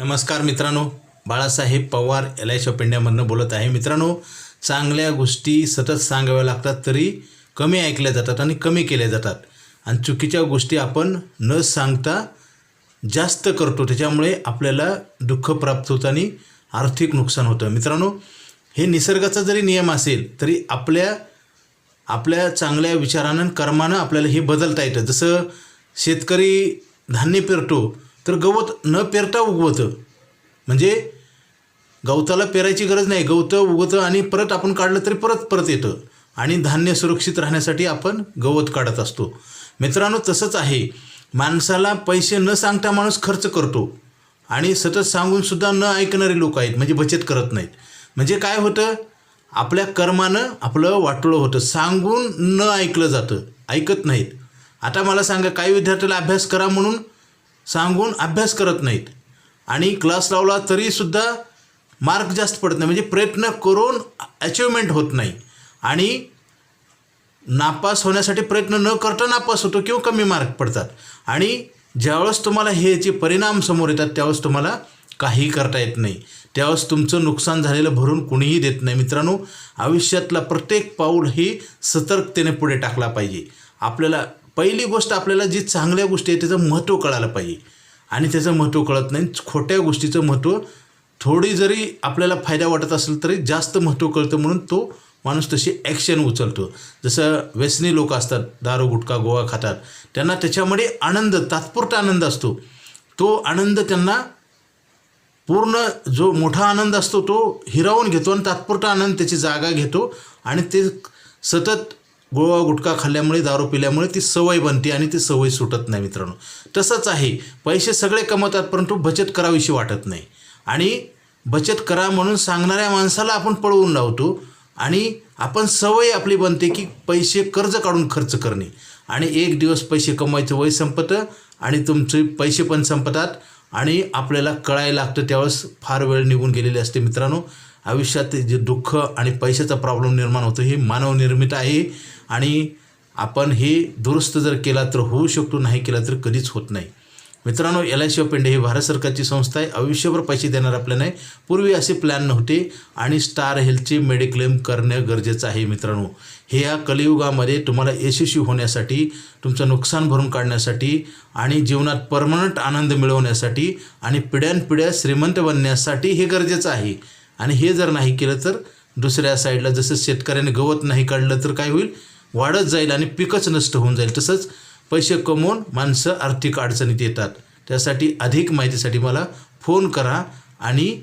नमस्कार मित्रांनो Balasaheb Pawar L I shop इंडियामधनं बोलत आहे. मित्रांनो चांगल्या गोष्टी सतत सांगाव्या लागतात तरी कमी ऐकल्या जातात आणि कमी केल्या जातात. आणि चुकीच्या गोष्टी आपण न सांगता जास्त करतो. त्याच्यामुळे आपल्याला दुःख प्राप्त होतं आणि आर्थिक नुकसान होतं. मित्रांनो हे निसर्गाचा जरी नियम असेल तरी आपल्या आपल्या चांगल्या विचारानं कर्मानं आपल्याला हे बदलता येतं. जसं शेतकरी धान्य पेरतो तर गवत न पेरता उगवतं. म्हणजे गवताला पेरायची गरज नाही. गवतं उगवतं आणि परत आपण काढलं तरी परत परत येतं. आणि धान्य सुरक्षित राहण्यासाठी आपण गवत काढत असतो. मित्रांनो तसंच आहे. माणसाला पैसे न सांगता माणूस खर्च करतो. आणि सतत सांगूनसुद्धा न ऐकणारे लोक आहेत. म्हणजे बचत करत नाहीत. म्हणजे काय होतं? आपल्या कर्मानं आपलं वाटोळं होतं. सांगून न ऐकलं जातं. ऐकत नाहीत. आता मला सांगा काही विद्यार्थ्याला अभ्यास करा म्हणून सांगून अभ्यास करत नाहीत. आणि क्लास लावला तरीसुद्धा मार्क जास्त पडत नाही. म्हणजे प्रयत्न करून अचिव्हमेंट होत नाही. आणि नापास होण्यासाठी प्रयत्न न करता नापास होतो किंवा कमी मार्क पडतात. आणि ज्यावेळेस तुम्हाला हे जे परिणाम समोर येतात त्यावेळेस तुम्हाला काही करता येत नाही. त्यावेळेस तुमचं नुकसान झालेलं भरून कुणीही देत नाही. मित्रांनो आयुष्यातला प्रत्येक पाऊल ही सतर्कतेने पुढे टाकला पाहिजे. आपल्याला पहिली गोष्ट आपल्याला जी चांगल्या गोष्टी आहे त्याचं महत्त्व कळायला पाहिजे. आणि त्याचं महत्त्व कळत नाही. खोट्या गोष्टीचं महत्त्व थोडी जरी आपल्याला फायदा वाटत असेल तरी जास्त महत्त्व कळतं म्हणून तो माणूस तशी ॲक्शन उचलतो. जसं व्यसनी लोक असतात दारू गुटखा गोवा खातात त्यांना त्याच्यामध्ये आनंद तात्पुरता आनंद असतो. तो आनंद त्यांना पूर्ण जो मोठा आनंद असतो तो हिरावून घेतो आणि तात्पुरता आनंद त्याची जागा घेतो. आणि ते सतत गोवा गुटखा खाल्ल्यामुळे दारू पिल्यामुळे ती सवय बनते आणि ती सवय सुटत नाही मित्रांनो. तसंच आहे. पैसे सगळे कमवतात परंतु बचत करावीशी वाटत नाही. आणि बचत करा म्हणून सांगणाऱ्या माणसाला आपण पळवून लावतो आणि आपण सवय आपली बनते की पैसे कर्ज काढून खर्च करणे. आणि एक दिवस पैसे कमवायचं वय संपतं आणि तुमचे पैसे पण संपतात आणि आपल्याला कळायला लागतं त्यावेळेस फार वेळ निघून गेलेली असते मित्रांनो. आयुष्यात जे दुःख आणि पैशाचा प्रॉब्लेम निर्माण होतो हे मानवनिर्मित आहे. आणि आपण हे दुरुस्त जर केला तर होऊ शकतो नाही केला तर कधीच होत नाही. मित्रांनो L I C of India ही भारत सरकारची संस्था आहे. आयुष्यभर पैसे देणार आपल्याला नाही. पूर्वी असे प्लॅन नव्हते आणि स्टार हेल्थचे मेडिक्लेम करणं गरजेचं आहे मित्रांनो. हे या कलियुगामध्ये तुम्हाला यशस्वी होण्यासाठी तुमचं नुकसान भरून काढण्यासाठी आणि जीवनात परमनंट आनंद मिळवण्यासाठी आणि पिढ्यानपिढ्या श्रीमंत बनण्यासाठी हे गरजेचं आहे. आणि हे जर नाही केलं तर दुसऱ्या साईडला जसं शेतकऱ्याने गवत नाही काढलं तर काय होईल? वाढत जाईल आणि पिकच नष्ट होऊन जाईल. तसंच पैसे कमवून माणसं आर्थिक अडचणीत येतात. त्यासाठी अधिक माहितीसाठी मला फोन करा आणि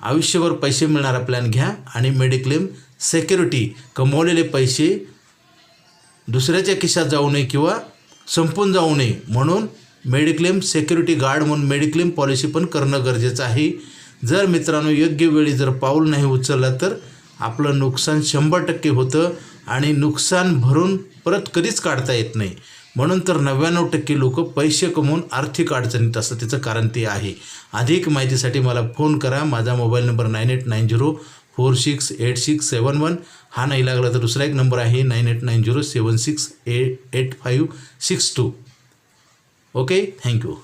आयुष्यभर पैसे मिळणारा प्लॅन घ्या आणि मेडिक्लेम सेक्युरिटी कमवलेले पैसे दुसऱ्याच्या खिशात जाऊ नये किंवा संपून जाऊ नये म्हणून मेडिक्लेम सेक्युरिटी गार्ड म्हणून मेडिक्लेम पॉलिसी पण करणं गरजेचं आहे. जर मित्रांनो योग्य वेळी जर पाऊल नाही उचललं तर आपलं नुकसान शंभर टक्के होतं आणि नुकसान भरून परत कधीच काढता येत नाही. म्हणून तर नव्याण्णव टक्के लोक पैसे कमवून आर्थिक अडचणीत असतं त्याचं कारण ते आहे. अधिक माहितीसाठी मला फोन करा. माझा mobile number nine eight nine zero four six eight six seven one. हा नाही लागला तर दुसरा एक नंबर आहे nine eight nine zero seven six eight eight five six two. Okay? Thank you.